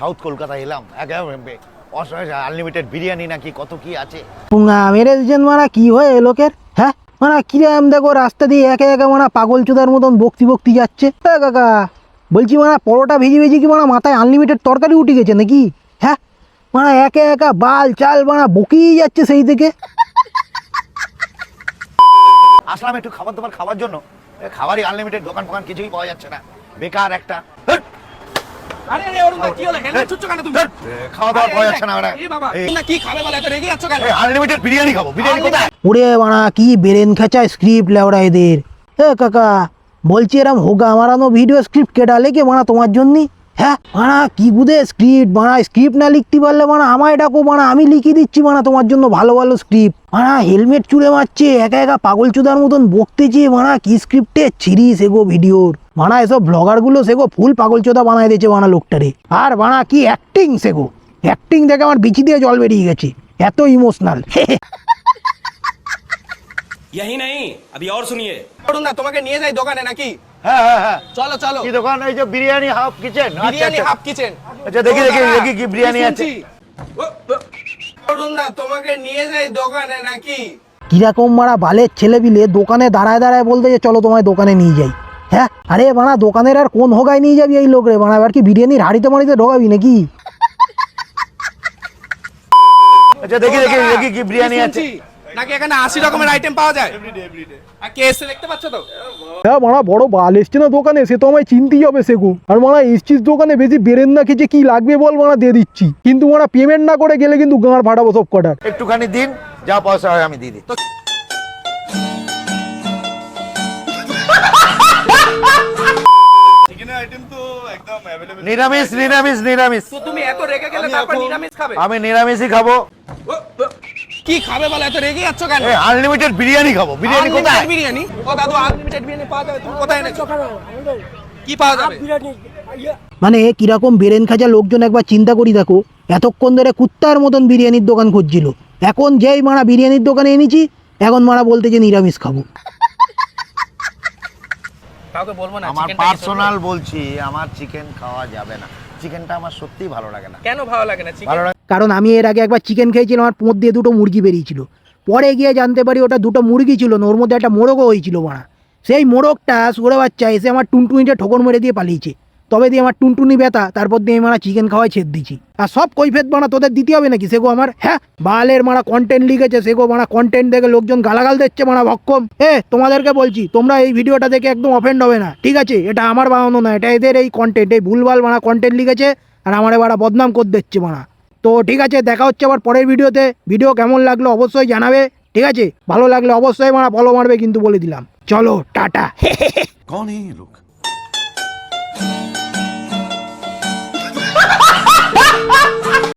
South Kolkata এলাম একেবারে unlimited biryani নাকি কত কি আছে। পুঙ্গা মেরে দিচ্ছেন মারা কি হয় এ লোকের? হ্যাঁ? মানে কিরাম দেখো রাস্তা দিয়ে একে একে মানে পাগল চোদার মতন বক্তি বক্তি যাচ্ছে। কাকা বলছি মানে পরোটা ভেজে ভেজে কি মানে মাথায় আনলিমিটেড তরকারি উঠে গেছে নাকি? হ্যাঁ? মানে একে একা বাল চাল মানে বকিয়ে যাচ্ছে সেই থেকে। আসলাম একটু খাবার দাবার খাওয়ার জন্য। খাবারই আনলিমিটেড দোকান ফোকান কিছুই পাওয়া যাচ্ছে না। বেকার একটা! আরে আরে অরুণ দা, কি হলো? হেলমেট ছুটছো কেন তুমি? খাওয়া দাওয়া পাওয়া যাচ্ছে না ওরা। এ বাবা না কি খাবে বলে এত রেগে যাচ্ছ কেন? আনলিমিটেড বিরিয়ানি খাব। বিরিয়ানি কোথায়? ওরে বানা কি বেরেন খেঁচায় স্ক্রিপ্ট লেওড়া এদের? এ কাকা বলছি এরম হোগা মারানো ভিডিও স্ক্রিপ্ট কেটা লেগে মানা তোমার জন্যই হ্যাঁ মানা কি বুধে স্ক্রিপ্ট মানা স্ক্রিপ্ট না লিখতে পারলে মানা আমায় ডাকো মানা আমি লিখে দিচ্ছি মানা তোমার জন্য ভালো ভালো স্ক্রিপ্ট মানা হেলমেট চুড়ে মারছে একা একা পাগল চুদার মতন বকতেছে মানা কি স্ক্রিপ্টে ছিরি সেগো ভিডিওর মানা এসব ব্লগারগুলো সেগো ফুল পাগল চোদা বানায় দিয়েছে মানা লোকটারে আর মানা কি অ্যাক্টিং সেগো অ্যাক্টিং দেখে আমার বিচি দিয়ে জল বেরিয়ে গেছে এত ইমোশনাল यही नहीं अभी और सुनिए অরুণ দা তোমাকে নিয়ে যাই দোকানে নাকি হ্যাঁ হ্যাঁ হ্যাঁ। চলো চলো। কি দোকান? এই যে biryani half kitchen biryani half kitchen আচ্ছা, দেখি, দেখি, দেখি কি বিরিয়ানি আছে। অরুণ দা তোমাকে নিয়ে যাই দোকানে নাকি? কীরকম মারা বালের ছেলে বিলে দোকানে দাঁড়ায় দাঁড়ায় বলতে যে চলো তোমায় দোকানে নিয়ে যাই। হ্যাঁ? আরে বানা দোকানের আর কোন হোগায় নিয়ে যাবি এই লোক রে? বানা এবার কি বিরিয়ানির হাড়িতে মাড়িতে ঢোকাবি নাকি? আচ্ছা দেখি দেখি দেখি কি বিরিয়ানি আছে? নাকি এখানে আশি রকমের আইটেম পাওয়া যায়? আর কে এসছে দেখতে পাচ্ছ তো? হ্যাঁ মারা বড় বাল এসছে না দোকানে সে তো আমায় চিনতেই হবে সেগো। আর মারা এসছিস দোকানে বেশি বেরেন না কি লাগবে বল মারা দিয়ে দিচ্ছি। কিন্তু মারা পেমেন্ট না করে গেলে কিন্তু গাঁড় ফাটাবো সব কটার একটুখানি দিন যা পয়সা হয় আমি দিয়ে দিই নিরামিষ নিরামিষ নিরামিষ। তো তুমি এত রেগে গেলে তারপর নিরামিষ খাবে? আমি নিরামিষই খাব। কি খাবে বলে? এত রেগে যাচ্ছ কেন? আনলিমিটেড বিরিয়ানি খাব। বিরিয়ানি কোথায়? বিরিয়ানি? ও দাদু আনলিমিটেড বিরিয়ানি পাওয়া যাবে তুমি কোথায় এনেছো? কি পাওয়া যাবে? বিরিয়ানি মানে কীরকম বেরেন খাজা লোকজন একবার চিন্তা করি দেখো এতক্ষণ ধরে কুত্তার মতন বিরিয়ানির দোকান খুঁজছিল। এখন যেই মারা বিরিয়ানির দোকানে এনেছি এখন মারা বলতে যে নিরামিষ খাব। কাউকে বলব না আমার পার্সোনাল বলছি আমার চিকেন খাওয়া যাবে না। চিকেনটা আমার সত্যিই ভালো লাগে না। কেন ভালো লাগে না? চিকেন ভালো কারণ আমি এর আগে একবার চিকেন খেয়েছিলাম আমার পোঁত দিয়ে দুটো মুরগি বেরিয়েছিল। পরে গিয়ে জানতে পারি ওটা দুটো মুরগি ছিল না ওর মধ্যে একটা মোরগও হয়েছিল মারা। সেই মোরগটা সুরে বাচ্চা এসে আমার টুনটুনিটা ঠোকর মেরে দিয়ে পালিয়েছে। তবে দিয়ে আমার টুনটুনি ব্যথা, তারপর দিয়ে আমি মারা চিকেন খাওয়াই ছেদ দিছি আর সব কৈফেত মারা তোদের দিতে হবে নাকি? সেগো আমার হ্যাঁ বালের মারা কন্টেন্ট লিখেছে সেগো মারা কন্টেন্ট দেখে লোকজন গালাগাল দিচ্ছে মারা ভক্ষম। এ, তোমাদেরকে বলছি, তোমরা এই ভিডিওটা দেখে একদম অফেন্ড হবে না, ঠিক আছে? এটা আমার বানানো না, এটা এদের এই কন্টেন্ট এই ভুলভাল মারা কন্টেন্ট লিখেছে, আর আমার এবার বদনাম করে দিচ্ছে মারা। তো ঠিক আছে, দেখা হচ্ছে আবার পরের ভিডিওতে। ভিডিও কেমন লাগল অবশ্যই জানাবে, ঠিক আছে? ভালো লাগলে অবশ্যই মারা ফলো মারবে কিন্তু বলে দিলাম। চলো, টাটা। লোক?